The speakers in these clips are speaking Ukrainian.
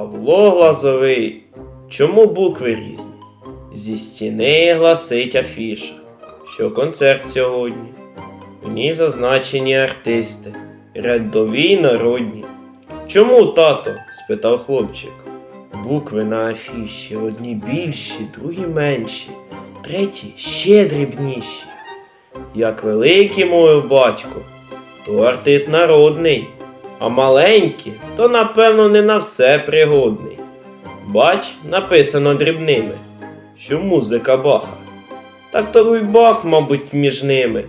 Павло Глазовий. Чому букви різні? Зі стіни гласить афіша, що концерт сьогодні. У ній зазначені артисти, рядові й народні. Чому, тато? спитав хлопчик. Букви на афіші одні більші, другі менші, треті ще дрібніші. Як великий мовив батько, то артист народний, а маленькі, то напевно не на все пригодний. Бач, написано дрібними, що музика баха. Так то й бах, мабуть, між ними.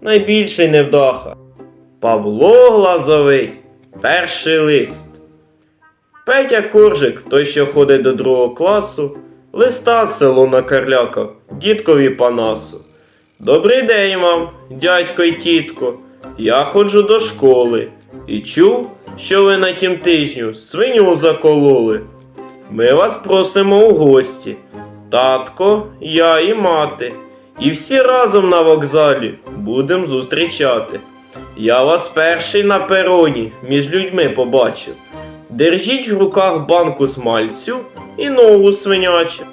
Найбільший невдаха. Павло Глазовий, перший лист. Петя Коржик, той, що ходить до другого класу, листа село накарлякав дідкові Панасу. Добрий день вам, дядько й тітко. Я ходжу до школи і чув, що ви на тім тижню свиню закололи. Ми вас просимо у гості. Татко, я і мати. І всі разом на вокзалі будем зустрічати. Я вас перший на пероні між людьми побачив. Держіть в руках банку смальцю і ногу свинячу.